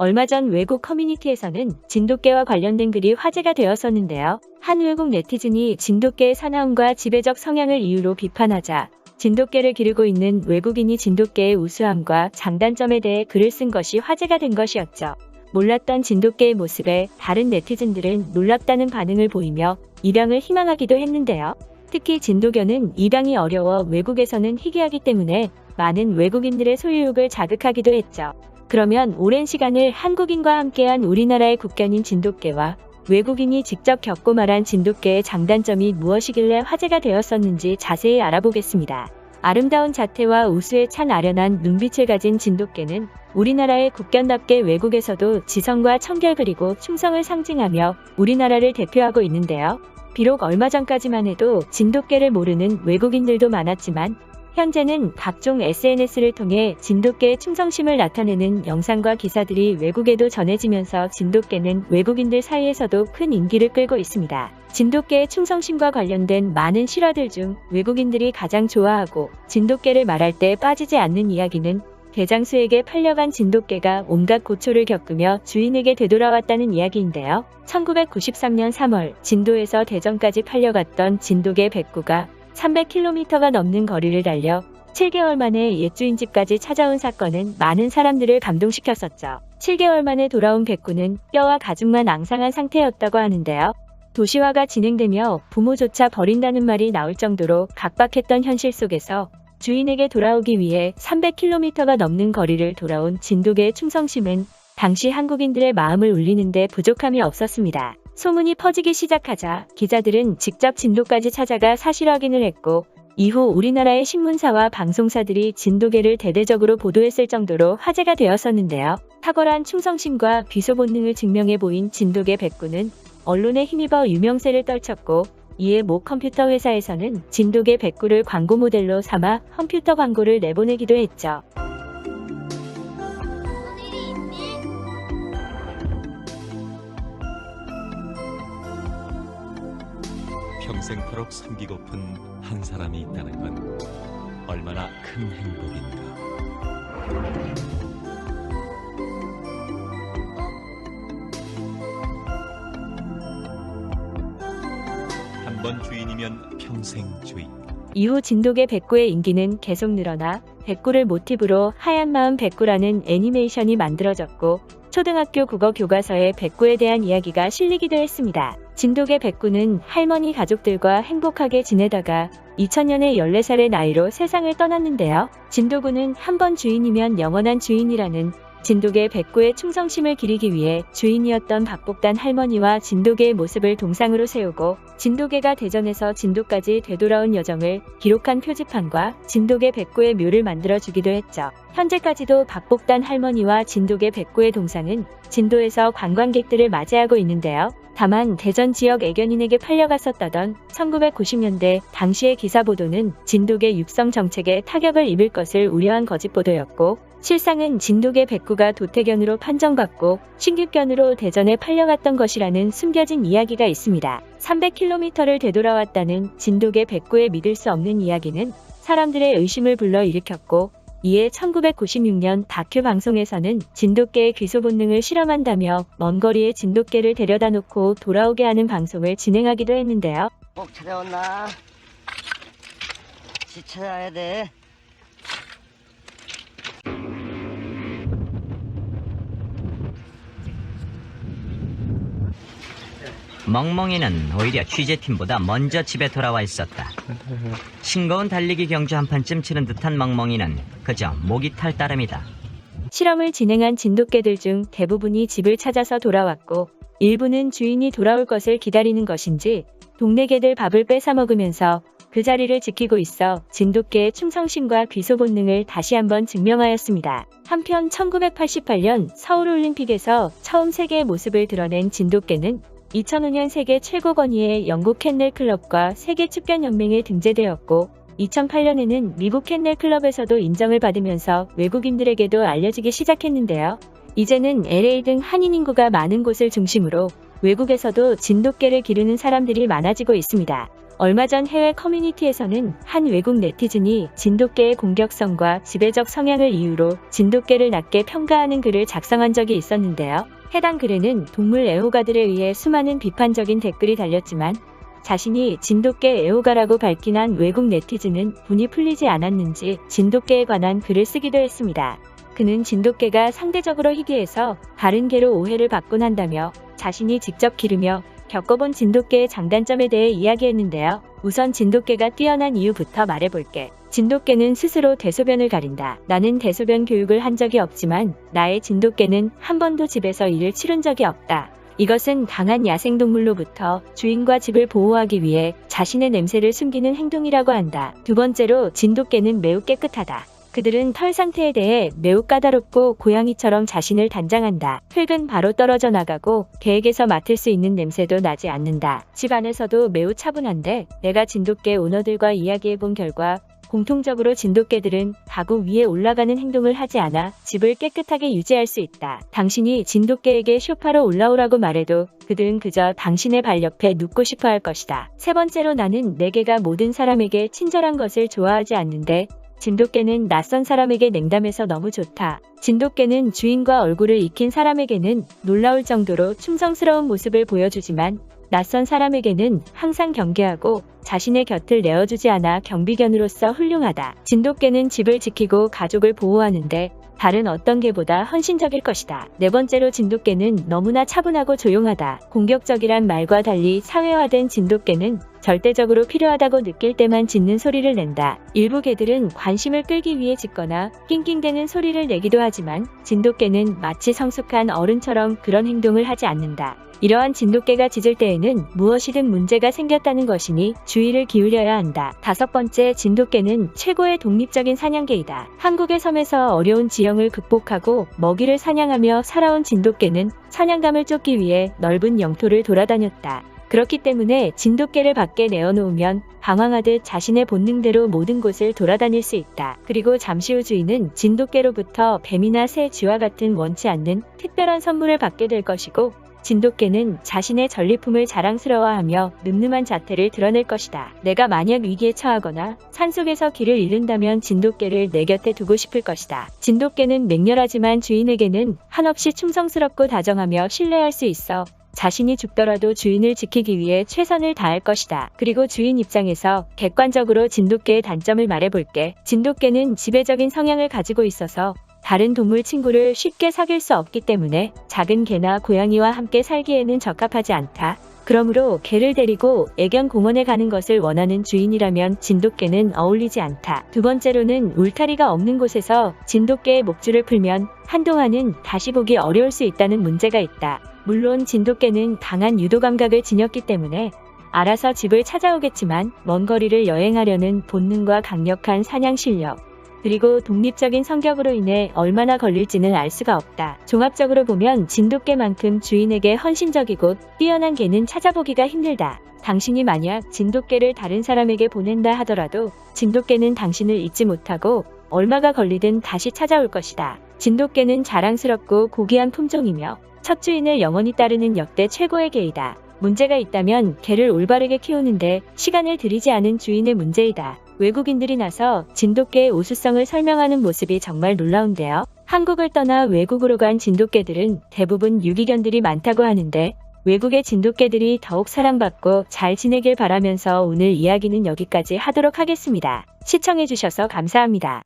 얼마 전 외국 커뮤니티에서는 진돗개와 관련된 글이 화제가 되었었는데요. 한 외국 네티즌이 진돗개의 사나움과 지배적 성향을 이유로 비판하자 진돗개를 기르고 있는 외국인이 진돗개의 우수함과 장단점에 대해 글을 쓴 것이 화제가 된 것이었죠. 몰랐던 진돗개의 모습에 다른 네티즌들은 놀랍다는 반응을 보이며 입양을 희망하기도 했는데요. 특히 진돗개는 입양이 어려워 외국에서는 희귀하기 때문에 많은 외국인들의 소유욕을 자극하기도 했죠. 그러면 오랜 시간을 한국인과 함께한 우리나라의 국견인 진돗개와 외국인이 직접 겪고 말한 진돗개의 장단점이 무엇이길래 화제가 되었었는지 자세히 알아보겠습니다. 아름다운 자태와 우수에 찬 아련한 눈빛을 가진 진돗개는 우리나라의 국견답게 외국에서도 지성과 청결 그리고 충성을 상징하며 우리나라를 대표하고 있는데요. 비록 얼마 전까지만 해도 진돗개를 모르는 외국인들도 많았지만 현재는 각종 SNS를 통해 진돗개의 충성심을 나타내는 영상과 기사들이 외국에도 전해지면서 진돗개는 외국인들 사이에서도 큰 인기를 끌고 있습니다. 진돗개의 충성심과 관련된 많은 실화들 중 외국인들이 가장 좋아하고 진돗개를 말할 때 빠지지 않는 이야기는 대장수에게 팔려간 진돗개가 온갖 고초를 겪으며 주인에게 되돌아왔다는 이야기인데요. 1993년 3월 진도에서 대전까지 팔려갔던 진돗개 백구가 300km가 넘는 거리를 달려 7개월 만에 옛주인 집까지 찾아온 사건은 많은 사람들을 감동시켰었죠. 7개월 만에 돌아온 백구는 뼈와 가죽만 앙상한 상태였다고 하는데요. 도시화가 진행되며 부모조차 버린다는 말이 나올 정도로 각박했던 현실 속에서 주인에게 돌아오기 위해 300km가 넘는 거리를 돌아온 진돗개의 충성심은 당시 한국인들의 마음을 울리는데 부족함이 없었습니다. 소문이 퍼지기 시작하자 기자들은 직접 진도까지 찾아가 사실 확인을 했고 이후 우리나라의 신문사와 방송사들이 진돗개를 대대적으로 보도했을 정도로 화제가 되었었는데요. 탁월한 충성심과 비소 본능을 증명해 보인 진돗개 백구는 언론에 힘입어 유명세를 떨쳤고 이에 모 컴퓨터 회사에서는 진돗개 백구를 광고 모델로 삼아 컴퓨터 광고를 내보내기도 했죠. 평생토록 섬기고픈 한 사람이 있다는 건 얼마나 큰 행복인가. 한번 주인이면 평생 주인. 이후 진돗개 백구의 인기는 계속 늘어나 백구를 모티브로 하얀 마음 백구라는 애니메이션이 만들어졌고 초등학교 국어 교과서에 백구에 대한 이야기가 실리기도 했습니다. 진돗개 백구는 할머니 가족들과 행복하게 지내다가 2000년에 14살의 나이로 세상을 떠났는데요. 진도구는 한 번 주인이면 영원한 주인이라는 진돗개 백구의 충성심을 기리기 위해 주인이었던 박복단 할머니와 진돗개의 모습을 동상으로 세우고 진돗개가 대전에서 진도까지 되돌아온 여정을 기록한 표지판과 진돗개 백구의 묘를 만들어 주기도 했죠. 현재까지도 박복단 할머니와 진돗개 백구의 동상은 진도에서 관광객들을 맞이하고 있는데요. 다만 대전 지역 애견인에게 팔려갔었다던 1990년대 당시의 기사 보도는 진돗개 육성 정책에 타격을 입을 것을 우려한 거짓 보도였고 실상은 진돗개 백구가 도태견으로 판정받고 신규견으로 대전에 팔려갔던 것이라는 숨겨진 이야기가 있습니다. 300km를 되돌아왔다는 진돗개 백구의 믿을 수 없는 이야기는 사람들의 의심을 불러일으켰고 이에 1996년 다큐 방송에서는 진돗개의 귀소 본능을 실험한다며 먼 거리에 진돗개를 데려다 놓고 돌아오게 하는 방송을 진행하기도 했는데요. 꼭 찾아왔나? 지 찾아야 돼. 멍멍이는 오히려 취재팀보다 먼저 집에 돌아와 있었다. 싱거운 달리기 경주 한 판쯤 치른 듯한 멍멍이는 그저 목이 탈 따름이다. 실험을 진행한 진돗개들 중 대부분이 집을 찾아서 돌아왔고 일부는 주인이 돌아올 것을 기다리는 것인지 동네 개들 밥을 뺏어 먹으면서 그 자리를 지키고 있어 진돗개의 충성심과 귀소 본능을 다시 한번 증명하였습니다. 한편 1988년 서울올림픽에서 처음 세계의 모습을 드러낸 진돗개는 2005년 세계 최고 권위의 영국 캔넬 클럽과 세계 축견 연맹에 등재되었고 2008년에는 미국 캔넬 클럽에서도 인정을 받으면서 외국인들에게도 알려지기 시작했는데요. 이제는 LA 등 한인 인구가 많은 곳을 중심으로 외국에서도 진돗개를 기르는 사람들이 많아지고 있습니다. 얼마 전 해외 커뮤니티에서는 한 외국 네티즌이 진돗개의 공격성과 지배적 성향을 이유로 진돗개를 낮게 평가하는 글을 작성한 적이 있었는데요. 해당 글에는 동물 애호가들에 의해 수많은 비판적인 댓글이 달렸지만 자신이 진돗개 애호가라고 밝힌 한 외국 네티즌은 분이 풀리지 않았는지 진돗개에 관한 글을 쓰기도 했습니다. 그는 진돗개가 상대적으로 희귀해서 다른 개로 오해를 받곤 한다며 자신이 직접 기르며 겪어본 진돗개의 장단점에 대해 이야기했는데요. 우선 진돗개가 뛰어난 이유부터 말해볼게. 진돗개는 스스로 대소변을 가린다. 나는 대소변 교육을 한 적이 없지만 나의 진돗개는 한 번도 집에서 일을 치른 적이 없다. 이것은 강한 야생동물로부터 주인과 집을 보호하기 위해 자신의 냄새를 숨기는 행동이라고 한다. 두 번째로 진돗개는 매우 깨끗하다. 그들은 털 상태에 대해 매우 까다롭고 고양이처럼 자신을 단장한다. 흙은 바로 떨어져 나가고 개에게서 맡을 수 있는 냄새도 나지 않는다. 집 안에서도 매우 차분한데 내가 진돗개 오너들과 이야기해본 결과 공통적으로 진돗개들은 가구 위에 올라가는 행동을 하지 않아 집을 깨끗하게 유지할 수 있다. 당신이 진돗개에게 쇼파로 올라오라고 말해도 그들은 그저 당신의 발 옆에 눕고 싶어 할 것이다. 세 번째로 나는 내 개가 모든 사람에게 친절한 것을 좋아하지 않는데 진돗개는 낯선 사람에게 냉담해서 너무 좋다. 진돗개는 주인과 얼굴을 익힌 사람에게는 놀라울 정도로 충성스러운 모습을 보여주지만 낯선 사람에게는 항상 경계하고 자신의 곁을 내어주지 않아 경비견으로서 훌륭하다. 진돗개는 집을 지키고 가족을 보호하는데 다른 어떤 개보다 헌신적일 것이다. 네 번째로 진돗개는 너무나 차분하고 조용하다. 공격적이란 말과 달리 사회화된 진돗개는 절대적으로 필요하다고 느낄 때만 짖는 소리를 낸다. 일부 개들은 관심을 끌기 위해 짖거나 낑낑대는 소리를 내기도 하지만 진돗개는 마치 성숙한 어른처럼 그런 행동을 하지 않는다. 이러한 진돗개가 짖을 때에는 무엇이든 문제가 생겼다는 것이니 주의를 기울여야 한다. 다섯 번째, 진돗개는 최고의 독립적인 사냥개이다. 한국의 섬에서 어려운 지형을 극복하고 먹이를 사냥하며 살아온 진돗개는 사냥감을 쫓기 위해 넓은 영토를 돌아다녔다. 그렇기 때문에 진돗개를 밖에 내어놓으면 방황하듯 자신의 본능대로 모든 곳을 돌아다닐 수 있다. 그리고 잠시 후 주인은 진돗개로부터 뱀이나 새, 쥐와 같은 원치 않는 특별한 선물을 받게 될 것이고 진돗개는 자신의 전리품을 자랑스러워하며 늠름한 자태를 드러낼 것이다. 내가 만약 위기에 처하거나 산속에서 길을 잃는다면 진돗개를 내 곁에 두고 싶을 것이다. 진돗개는 맹렬하지만 주인에게는 한없이 충성스럽고 다정하며 신뢰할 수 있어 자신이 죽더라도 주인을 지키기 위해 최선을 다할 것이다. 그리고 주인 입장에서 객관적으로 진돗개의 단점을 말해볼게. 진돗개는 지배적인 성향을 가지고 있어서 다른 동물 친구를 쉽게 사귈 수 없기 때문에 작은 개나 고양이와 함께 살기에는 적합하지 않다. 그러므로 개를 데리고 애견 공원에 가는 것을 원하는 주인이라면 진돗개는 어울리지 않다. 두 번째로는 울타리가 없는 곳에서 진돗개의 목줄을 풀면 한동안은 다시 보기 어려울 수 있다는 문제가 있다. 물론 진돗개는 강한 유도 감각을 지녔기 때문에 알아서 집을 찾아오겠지만 먼 거리를 여행하려는 본능과 강력한 사냥 실력, 그리고 독립적인 성격으로 인해 얼마나 걸릴지는 알 수가 없다. 종합적으로 보면 진돗개만큼 주인에게 헌신적이고 뛰어난 개는 찾아보기가 힘들다. 당신이 만약 진돗개를 다른 사람에게 보낸다 하더라도 진돗개는 당신을 잊지 못하고 얼마가 걸리든 다시 찾아올 것이다. 진돗개는 자랑스럽고 고귀한 품종이며 첫 주인을 영원히 따르는 역대 최고의 개이다. 문제가 있다면 개를 올바르게 키우는데 시간을 들이지 않은 주인의 문제이다. 외국인들이 나서 진돗개의 우수성을 설명하는 모습이 정말 놀라운데요. 한국을 떠나 외국으로 간 진돗개들은 대부분 유기견들이 많다고 하는데 외국의 진돗개들이 더욱 사랑받고 잘 지내길 바라면서 오늘 이야기는 여기까지 하도록 하겠습니다. 시청해주셔서 감사합니다.